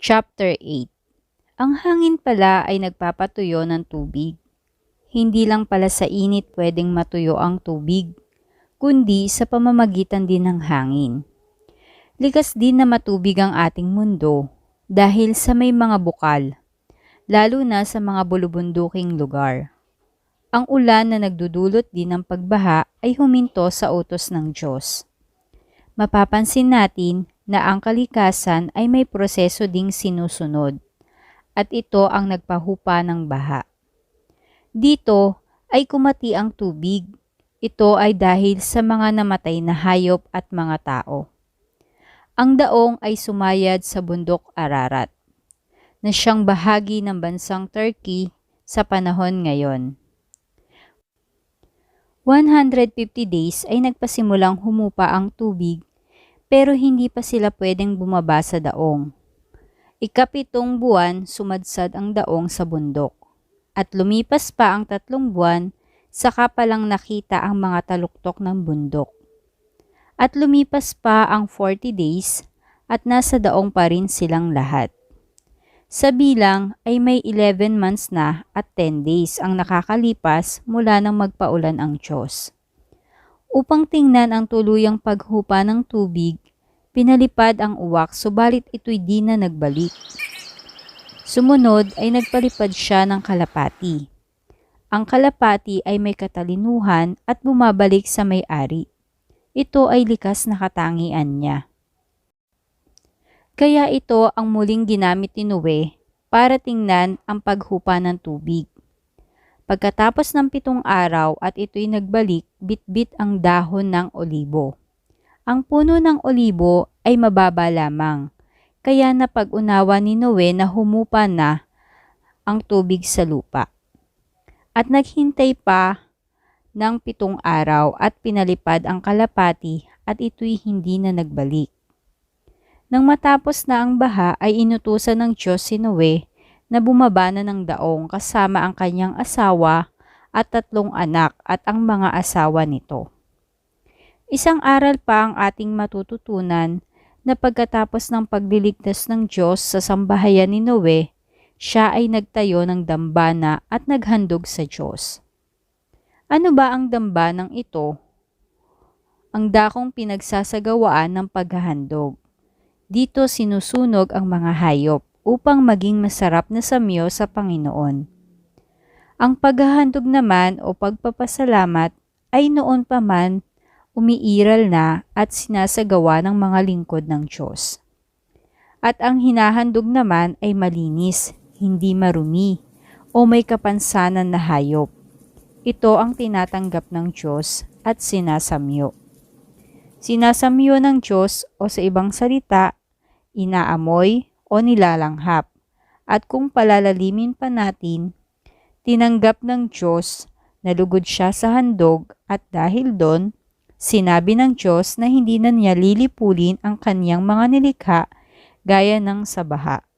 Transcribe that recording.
Chapter 8 Ang hangin pala ay nagpapatuyo ng tubig. Hindi lang pala sa init pwedeng matuyo ang tubig, kundi sa pamamagitan din ng hangin. Likas din na matubig ang ating mundo dahil sa may mga bukal, lalo na sa mga bulubunduking lugar. Ang ulan na nagdudulot din ng pagbaha ay huminto sa utos ng Diyos. Mapapansin natin na ang kalikasan ay may proseso ding sinusunod at ito ang nagpahupa ng baha. Dito ay kumati ang tubig. Ito ay dahil sa mga namatay na hayop at mga tao. Ang daong ay sumayad sa bundok Ararat, na siyang bahagi ng bansang Turkey sa panahon ngayon. 150 days ay nagpasimulang humupa ang tubig pero hindi pa sila pwedeng bumaba sa daong. Ikapitong buwan sumadsad ang daong sa bundok at lumipas pa ang tatlong buwan saka palang nakita ang mga taluktok ng bundok. At lumipas pa ang 40 days at nasa daong pa rin silang lahat. Sa bilang ay may 11 months na at 10 days ang nakakalipas mula nang magpaulan ang Diyos. Upang tingnan ang tuluyang paghupa ng tubig, pinalipad ang uwak subalit ito'y di na nagbalik. Sumunod ay nagpalipad siya ng kalapati. Ang kalapati ay may katalinuhan at bumabalik sa may-ari. Ito ay likas na katangian niya. Kaya ito ang muling ginamit ni Noe para tingnan ang paghupa ng tubig. Pagkatapos ng pitong araw at ito'y nagbalik, bitbit ang dahon ng olibo. Ang puno ng olibo ay mababa lamang, kaya napag-unawa ni Noe na humupa na ang tubig sa lupa. At naghintay pa ng pitong araw at pinalipad ang kalapati at ito'y hindi na nagbalik. Nang matapos na ang baha ay inutusan ng Diyos si Noe na bumaba na ng daong kasama ang kanyang asawa at tatlong anak at ang mga asawa nito. Isang aral pa ang ating matututunan na pagkatapos ng pagliligtas ng Diyos sa sambahayan ni Noe, siya ay nagtayo ng dambana at naghandog sa Diyos. Ano ba ang dambanang ito? Ang dakong pinagsasagawaan ng paghahandog. Dito sinusunog ang mga hayop upang maging masarap na samyo sa Panginoon. Ang paghahandog naman o pagpapasalamat ay noon pa man umiiral na at sinasagawa ng mga lingkod ng Diyos. At ang hinahandog naman ay malinis, hindi marumi, o may kapansanan na hayop. Ito ang tinatanggap ng Diyos at sinasamyo. Sinasamyo ng Diyos o sa ibang salita, inaamoy o nilalanghap. At kung palalalimin pa natin, tinanggap ng Diyos na lugod siya sa handog at dahil doon, sinabi ng Diyos na hindi na niya lilipulin ang kaniyang mga nilikha gaya ng sa baha.